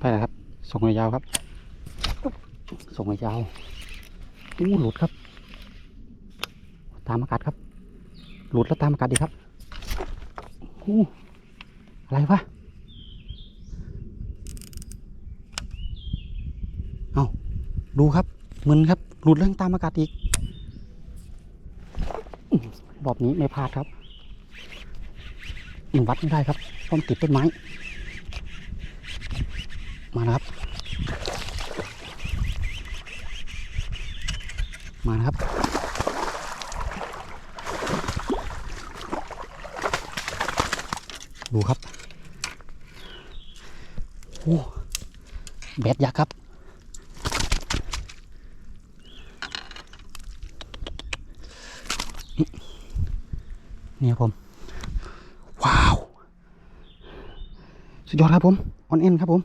ไปแล้วครับ ส่งยาวครับ ส่งยาวอู้หลุดครับ ตามอากาศครับ หลุดแล้วตามอากาศดีครับอู้อะไรวะ เอาดูครับมึนครับ หลุดเรื่องตามอากาศอีกอื้อรอบนี้ไม่พลาดครับ วัดไม่ได้ครับเพรามติดต้นไม้ มาครับ มาครับ ดูครับโอ้แบดยักษ์ครับนี่ครับผม ว้าว สุดยอดครับผม ออนเอ็นครับผม